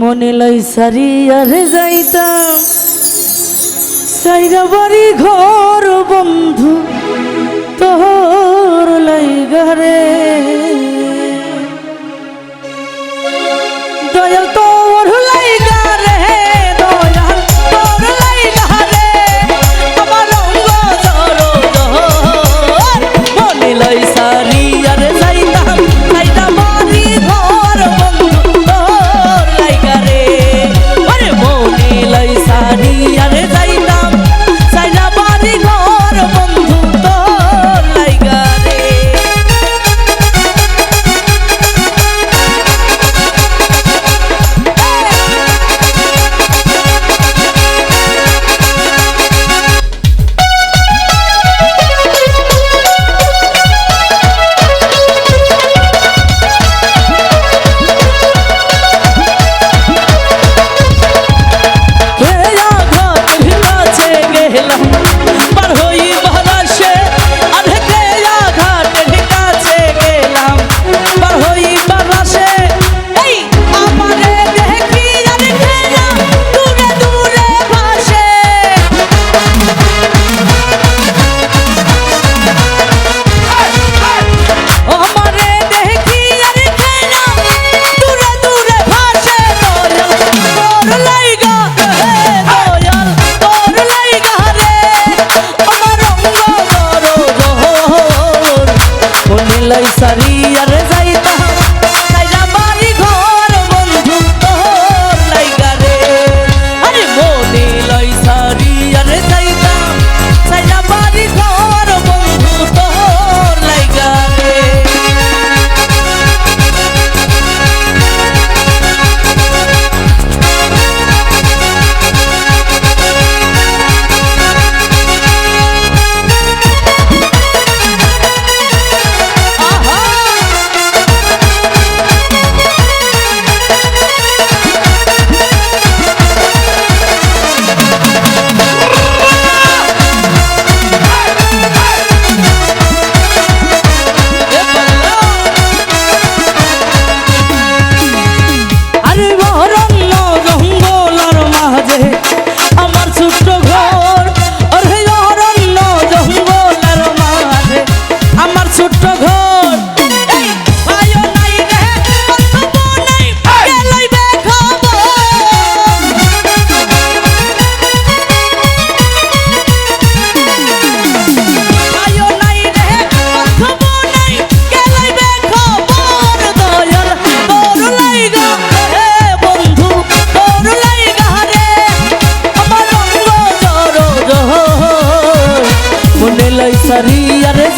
মনে লই সারি আর যাইতাম। সাইরা বাড়ি ঘর বন্ধু তোর লাই ঘরে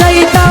যাইতা